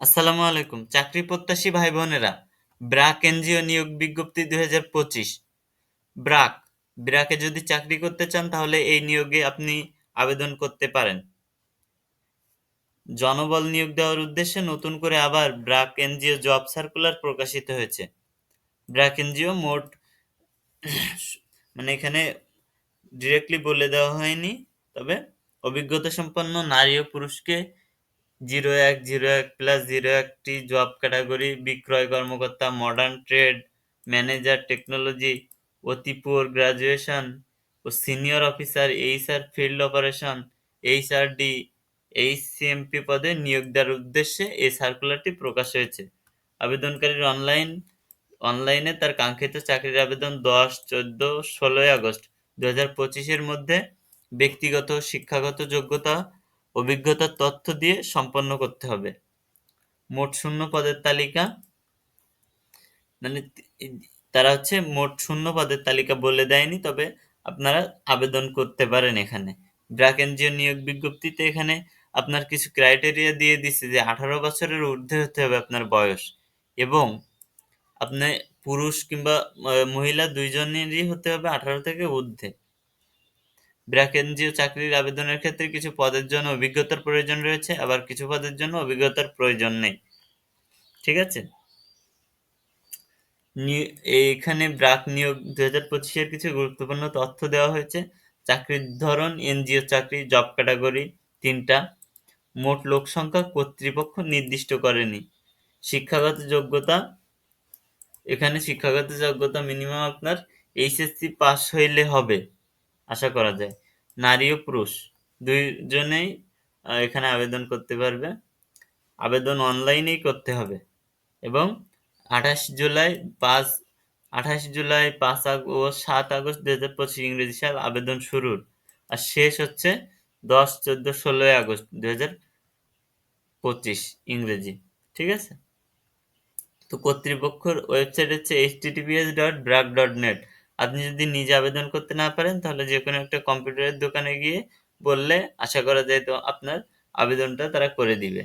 আসসালামু আলাইকুম। চাকরি প্রত্যাশী ভাই বোনেরা ব্রাক এনজিও নিয়োগ বিজ্ঞপ্তি দুই হাজার পঁচিশ। ব্রাক, ব্রাকে যদি চাকরি করতে চান তাহলে এই নিয়োগে আপনি আবেদন করতে পারেন। জনবল নিয়োগ দেওয়ার উদ্দেশ্যে নতুন করে আবার ব্রাক এনজিও জব সার্কুলার প্রকাশিত হয়েছে। ব্রাক এনজিও মোট মানে এখানে ডিরেক্টলি বলে দেওয়া হয়নি, তবে অভিজ্ঞতা সম্পন্ন নারী ও পুরুষকে জিরো এক জিরো এক প্লাস জিরো একটি জব ক্যাটাগরি বিক্রয় কর্মকর্তা মডার্ন ট্রেড ম্যানেজার টেকনোলজি অতি পুয়ার গ্রাজুয়েশন ও senior officer HR field operation HRD HCMP পদে নিয়োগ দেওয়ার উদ্দেশ্যে এই সার্কুলারটি প্রকাশ হয়েছে। আবেদনকারীর অনলাইন অনলাইনে তার কাঙ্ক্ষিত চাকরির আবেদন দশ, চোদ্দ, ষোলোই আগস্ট দু হাজার পঁচিশের মধ্যে ব্যক্তিগত শিক্ষাগত যোগ্যতা অভিজ্ঞতার তথ্য দিয়ে সম্পন্ন করতে হবে। মোট শূন্য পদের তালিকা। মানে তারা হচ্ছে মোট শূন্য পদের তালিকা বলে দেয়নি, তবে আপনারা আবেদন করতে পারেন এখানে। ব্র্যাক এনজিও নিয়োগ বিজ্ঞপ্তিতে এখানে আপনার কিছু ক্রাইটেরিয়া দিয়ে দিচ্ছে যে আঠারো বছরের ঊর্ধ্বে হতে হবে আপনার বয়স এবং আপনি পুরুষ কিংবা মহিলা দুইজনেরই হতে হবে আঠারো থেকে ঊর্ধ্বে। ব্র্যাক এনজিও চাকরির আবেদনের ক্ষেত্রে কিছু পদের জন্য অভিজ্ঞতার প্রয়োজন রয়েছে, আবার কিছু পদের জন্য অভিজ্ঞতার প্রয়োজন নেই। ঠিক আছে? এইখানে ব্রাক নিয়োগ দু হাজার পঁচিশের কিছু গুরুত্বপূর্ণ তথ্য দেওয়া হয়েছে। চাকরির ধরন, এনজিও চাকরি, জব ক্যাটাগরি তিনটা। মোট লোক সংখ্যা কর্তৃপক্ষ নির্দিষ্ট করেনি। শিক্ষাগত যোগ্যতা, এখানে শিক্ষাগত যোগ্যতা মিনিমাম আপনার এইচএসসি পাস হইলে হবে। আশা করা যায়। নারী ও পুরুষ, দুইজনেই এখানে আবেদন করতে পারবে। আবেদন অনলাইনেই করতে হবে এবং আঠাশ জুলাই পাঁচ, আঠাশ জুলাই পাঁচ আগস্ট ও সাত আগস্ট দু হাজার পঁচিশ ইংরেজি সাল আবেদন শুরুর। আর শেষ হচ্ছে দশ, চোদ্দ ষোলোই আগস্ট দু হাজার পঁচিশ ইংরেজি। ঠিক আছে? তো কর্তৃপক্ষের ওয়েবসাইট হচ্ছে HTTPS dot BRAC dot net আপনি যদি নিজে আবেদন করতে না পারেন, তাহলে যে কোনো একটা কম্পিউটারের দোকানে গিয়ে বললে, আশা করা যায় তো আপনার আবেদনটা তারা করে দিবে।